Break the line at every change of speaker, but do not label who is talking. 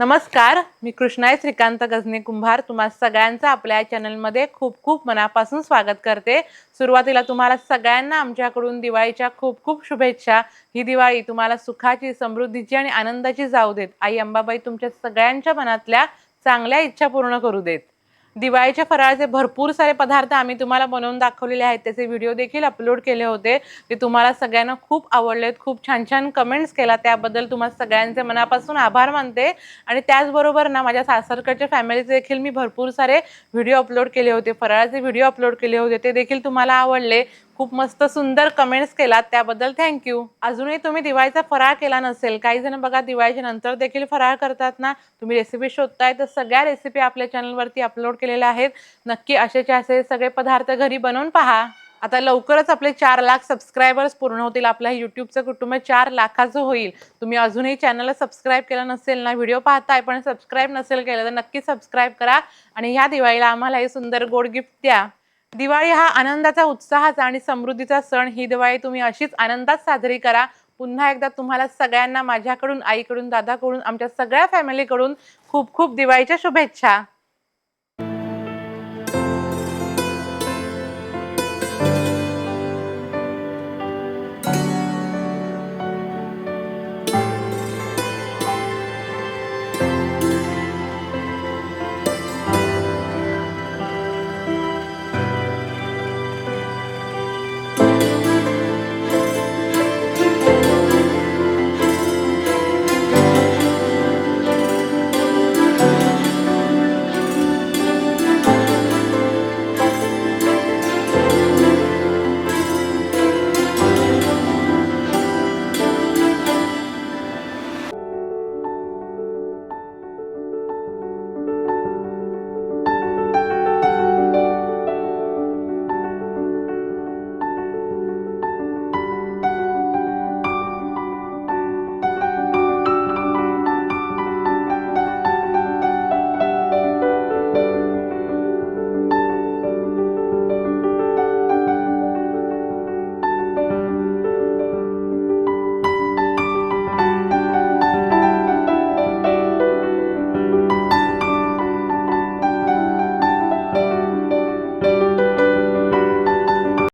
नमस्कार मी कृष्णाई श्रीकांत गजने कुंभार. तुम्हा सगळ्यांचं आपल्या चॅनलमध्ये खूप खूप मनापासून स्वागत करते. सुरुवातीला तुम्हाला सगळ्यांना आमच्याकडून दिवाळीच्या खूप खूप शुभेच्छा. ही दिवाळी तुम्हाला सुखाची समृद्धीची आणि आनंदाची जाऊ देत. आई अंबाबाई तुमच्या सगळ्यांच्या मनातल्या चांगल्या इच्छा पूर्ण करू देत. दिवाळीच्या फराळाचे भरपूर सारे पदार्थ आम्ही तुम्हाला बनवून दाखवलेले आहेत. त्याचे व्हिडिओ देखील अपलोड केले होते. ते तुम्हाला सगळ्यांना खूप आवडलेत. खूप छान छान कमेंट्स केला. त्याबद्दल तुम्हाला सगळ्यांचे मनापासून आभार मानते. आणि त्याचबरोबर ना माझ्या सासरकडच्या फॅमिलीचे देखील मी भरपूर सारे व्हिडिओ अपलोड केले होते. फराळाचे व्हिडिओ अपलोड केले होते. ते देखील तुम्हाला आवडले. खूप मस्त सुंदर कमेंट्स केलात. त्याबद्दल थँक्यू अजूनही तुम्ही दिवाळीचा फराळ केला नसेल काही जण बघा दिवाळीच्या नंतर देखील फराळ करतात ना. तुम्ही रेसिपी शोधताय तर सगळ्या रेसिपी आपल्या चॅनलवरती अपलोड केलेल्या आहेत. नक्की असेचे असे सगळे पदार्थ घरी बनवून पहा. आता लवकरच आपले चार लाख सबस्क्रायबर्स पूर्ण होतील. आपल्या युट्यूबचं कुटुंब चार लाखाचं होईल. तुम्ही अजूनही चॅनलला सबस्क्राईब केलं नसेल ना व्हिडिओ पाहताय पण सबस्क्राईब नसेल केलं तर नक्की सबस्क्राईब करा. आणि ह्या दिवाळीला आम्हाला हे सुंदर गोड गिफ्ट द्या. दिवाळी हा आनंदाचा उत्साहाचा आणि समृद्धीचा सण. ही दिवाळी तुम्ही अशीच आनंदात साजरी करा. पुन्हा एकदा तुम्हाला सगळ्यांना माझ्याकडून आईकडून दादाकडून आमच्या सगळ्या फॅमिलीकडून खूप खूप दिवाळीच्या शुभेच्छा.